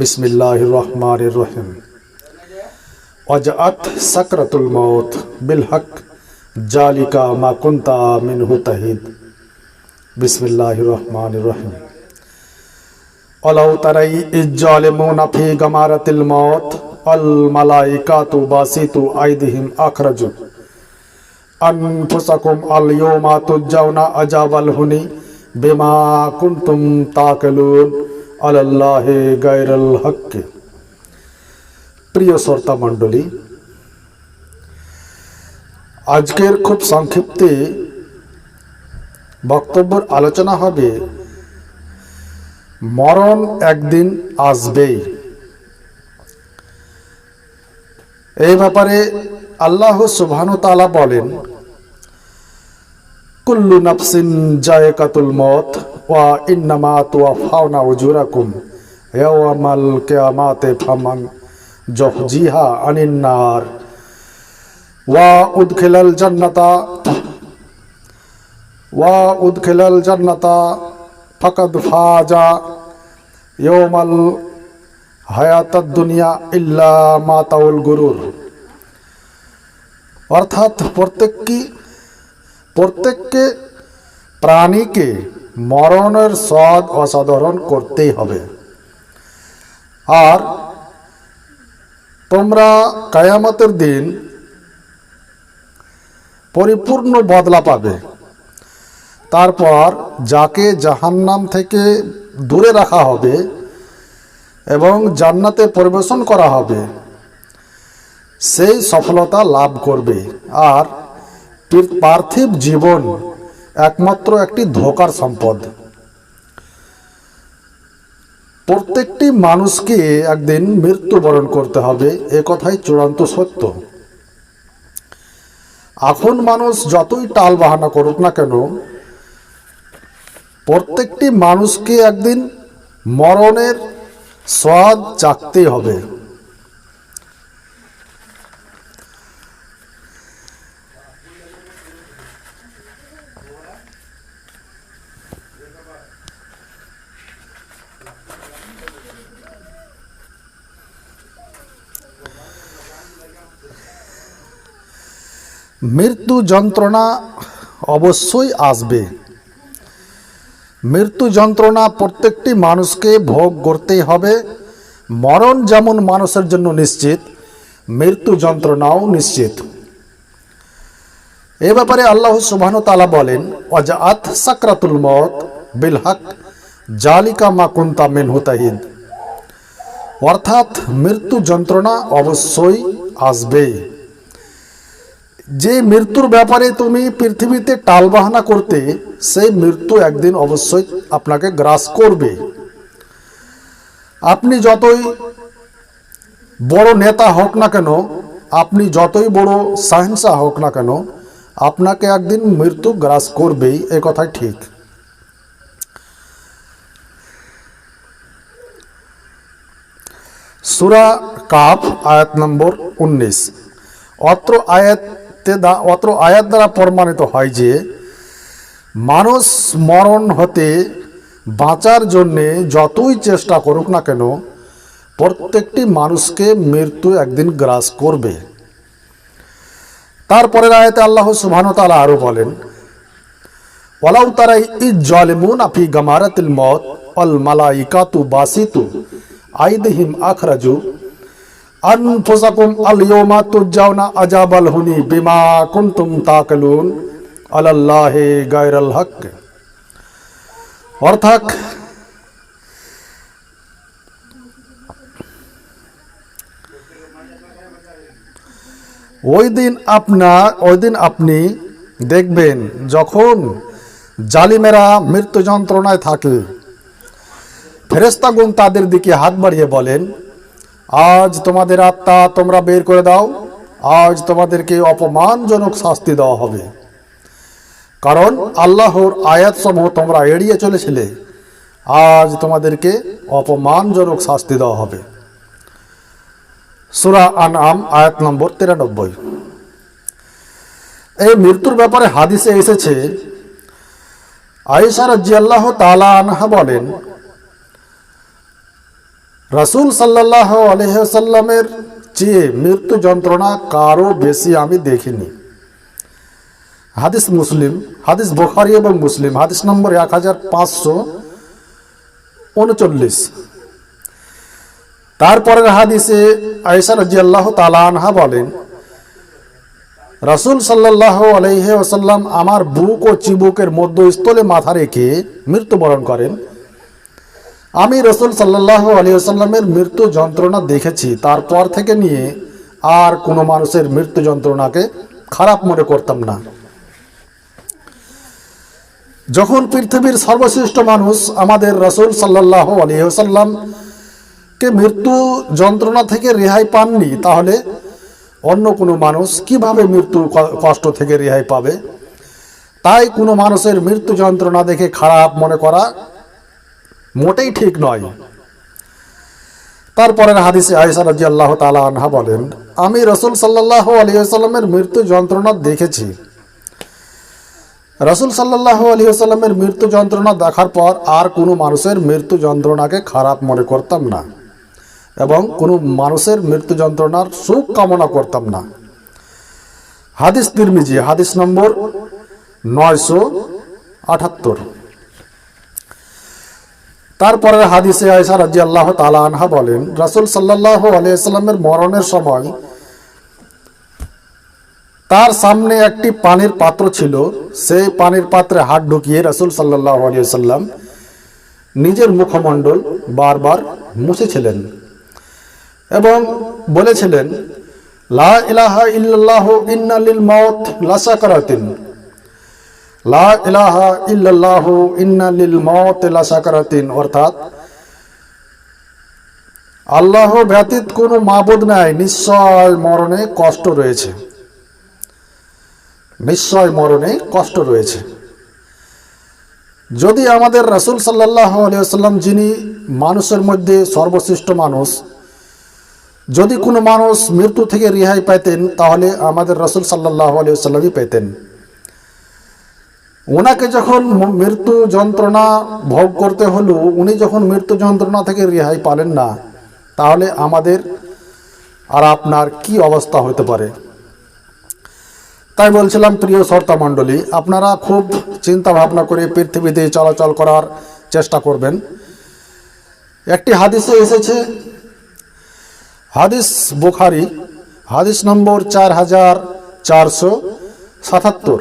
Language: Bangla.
বিসমিল্লাহ রহমান রহিম অজাত সাকরাতুল মৌত বিল হক জালিকা মা কুন্তা মিনহু তাহিদ। বিসমিল্লাহ রহমান রহিম অলাউ তারাই ইজ্জালিমুনা ফি গামারাতিল মউত আল মালাইকাতু বাসিতু আইদিহিম আখরাজু। আনফুসাকুম আল ইয়াওমা তুজাউনা আজাবাল হুনি বিমা কুনতুম তাকলুন। আল্লাহে গায়রাল হককে প্রিয় শ্রোতা মণ্ডলী, আজকের খুব সংক্ষিপ্তে বক্তব্যের আলোচনা হবে, মরণ একদিন আসবেই। এই ব্যাপারে আল্লাহ সুবহানু তালা বলেন কুল্লু নাফসিন জায়কাতুল মত ওয়া ইন্নামা তুওয়াফাউনা উজুরাকুম ইয়াওমাল কিয়ামাতে ফামান জহজিহা আনিন নার। ওয়া উদখিলাল জান্নাতা, ওয়া উদখিলাল জান্নাতা, ফাকাদ ফাজা ইয়ৌমাল হায়াতাদ দুনিয়া ইল্লা মাতাউল গুরুর। অর্থাৎ প্রত্যেককে প্রত্যেককে প্রাণীকে মরণের সদ অসাধারণ করতেই হবে। আর তোমরা কায়ামতের দিন পরিপূর্ণ বদলা পাবে। তারপর যাকে জাহান্নাম থেকে দূরে রাখা হবে এবং জান্নাতে পরিবেশন করা হবে, সেই সফলতা লাভ করবে। আর পার্থিব জীবন একমাত্র একটি ধোকার সম্পদ। প্রত্যেকটি মানুষকে একদিন মৃত্যুবরণ করতে হবে, এ কথাই চূড়ান্ত সত্য। এখন মানুষ যতই টাল বাহানা করুক না কেন, প্রত্যেকটি মানুষকে একদিন মরণের স্বাদ চাকতেই হবে। মৃত্যু যন্ত্রণা অবশ্যই আসবে। মৃত্যু যন্ত্রণা প্রত্যেকটি মানুষকে ভোগ করতেই হবে। মরণ যেমন মানুষের জন্য নিশ্চিত, মৃত্যু যন্ত্রণাও নিশ্চিত। এ ব্যাপারে আল্লাহ সুবহান তালা বলেন অজাত সাকরাতুল মত বিল হক জালিকা মা কুন্তা মেন হুতাহিদ অর্থাৎ মৃত্যু যন্ত্রণা অবশ্যই আসবেই। যে মৃত্যুর ব্যাপারে তুমি পৃথিবীতে টালবাহানা করতে, সেই মৃত্যু একদিন অবশ্যই আপনাকে গ্রাস করবে। আপনি যতই বড় নেতা হোক না কেন, আপনি যতই বড় সাহেন্সা হোক না কেন, আপনাকে একদিন মৃত্যু গ্রাস করবেই, এ কথাই ঠিক। সুরা কাপ আয়াত নম্বর উনিশ। অত্র আয়াতে দা অত্র আয়াত দ্বারা প্রমাণিত হয় যে মানুষ মরণ হতে বাঁচার জন্যে যতই চেষ্টা করুক না কেন, প্রত্যেকটি মানুষকে মৃত্যু একদিন গ্রাস করবে। তারপরের আয়াতে আল্লাহ সুবহান তাআলা আরও বলেন, ওয়ালাউ তারাই ইজ জালিমুন আফি গামারাতিল মত অল মালাইকাতু বাসিতু আইদহিম আখরাজু আনফুসাকুম আল ইয়াউমা তুজাউনা আজাবাল হুনি বিমা কুনতুম তাকালুন আলাল্লাহি গায়রাল হক অর্থাৎ ওই দিন আপনার, ওই দিন আপনি দেখবেন যখন জালিমেরা মৃত্যু যন্ত্রণায় থাকে ফেরেস্তাগুন তাদের দিকে হাত বাড়িয়ে বলেন আজ তোমাদের আত্মা তোমরা বের করে দাও। আজ তোমাদেরকে অপমানজনক শাস্তি দেওয়া হবে। কারণ আল্লাহর আয়াতসমূহ তোমরা এড়িয়ে চলেছিলে। আজ তোমাদেরকে অপমানজনক শাস্তি দেওয়া হবে। সুরা আন আম আয়াত নম্বর তিরানব্বই। এই মৃত্যুর ব্যাপারে হাদিসে এসেছে, আয়েশা রাজি আল্লাহ তালা আনহা বলেন রাসূল সাল্লাহ আলহ্লামের চেয়ে মৃত্যু যন্ত্রণা কারও বেশি আমি দেখিনি। হাদিস মুসলিম, হাদিস বোখারি এবং মুসলিম, হাদিস নম্বর এক হাজার পাঁচশো উনচল্লিশ। তারপরের হাদিসে আয়সা রাজি আল্লাহ তালানহা বলেন, রাসুল সাল্লাহ আলহে ওসাল্লাম আমার বুক ও চিবুকের মধ্যস্থলে মাথা রেখে মৃত্যুবরণ করেন। আমি রসুল সাল্লাহ আলী আসাল্লামের মৃত্যু যন্ত্রণা দেখেছি। তারপর থেকে নিয়ে আর কোনো মানুষের মৃত্যু যন্ত্রণাকে খারাপ মনে করতাম না। যখন পৃথিবীর সর্বশ্রেষ্ঠ মানুষ আমাদের রসুল সাল্লাহ আলী আসাল্লামকে মৃত্যু যন্ত্রণা থেকে রেহাই পাননি, তাহলে অন্য কোনো মানুষ কীভাবে মৃত্যু কষ্ট থেকে রেহাই পাবে? তাই কোনো মানুষের মৃত্যু যন্ত্রণা দেখে খারাপ মনে করা মোটেই ঠিক নয়। তারপরের হাদিসে আয়সা রাজি আল্লাহ তালা আনহা বলেন, আমি রসুল সাল্লাহ আলিয়াল্লামের মৃত্যু যন্ত্রণা দেখেছি। রসুল সাল্লাহ আলিয়াল্লামের মৃত্যু যন্ত্রণা দেখার পর আর কোনো মানুষের মৃত্যু যন্ত্রণাকে খারাপ মনে করতাম না এবং কোনো মানুষের মৃত্যু যন্ত্রণার সুখ কামনা করতাম না। হাদিস তিরমিজি, হাদিস নম্বর নয়শো আটাত্তর। তারপরের হাদিসে আয়সা রাজি আল্লাহ তালা আনহা বলেন, রাসুল সাল্লাহ আলিয়াল্লামের মরণের সময় তার সামনে একটি পানির পাত্র ছিল। সেই পানির পাত্রে হাত ঢুকিয়ে রাসুল সাল্লাহ আলিয়াল্লাম নিজের মুখমণ্ডল বারবার মুছেছিলেন এবং বলেছিলেন, লা ইলাহা ইল্লাল্লাহ ইন্না লিল মাউত লাসাকারাতিন ইল্লাল্লাহ অর্থাৎ আল্লাহ ব্যতীত কোনো মাবুদ নাই, নিশ্চয় মরণে কষ্ট রয়েছে। নিশ্চয় মরণে কষ্ট রয়েছে। যদি আমাদের রাসূল সাল্লাহ আলিয়াল্লাম যিনি মানুষের মধ্যে সর্বশ্রেষ্ঠ মানুষ, যদি কোনো মানুষ মৃত্যু থেকে রেহাই পেতেন তাহলে আমাদের রসুল সাল্লাহ আলিয়াল্লামই পেতেন ওনাকে যখন মৃত্যু যন্ত্রণা ভোগ করতে হলো, উনি যখন মৃত্যু যন্ত্রণা থেকে রেহাই পালেন না, তাহলে আমাদের আর আপনার কি অবস্থা হতে পারে? তাই বলছিলাম, প্রিয় শ্রোতা মণ্ডলী, আপনারা খুব চিন্তা ভাবনা করে পৃথিবীতে চলাচল করার চেষ্টা করবেন। একটি হাদিসে এসেছে, হাদিস বুখারি, হাদিস নম্বর চার হাজার চারশো সাতাত্তর।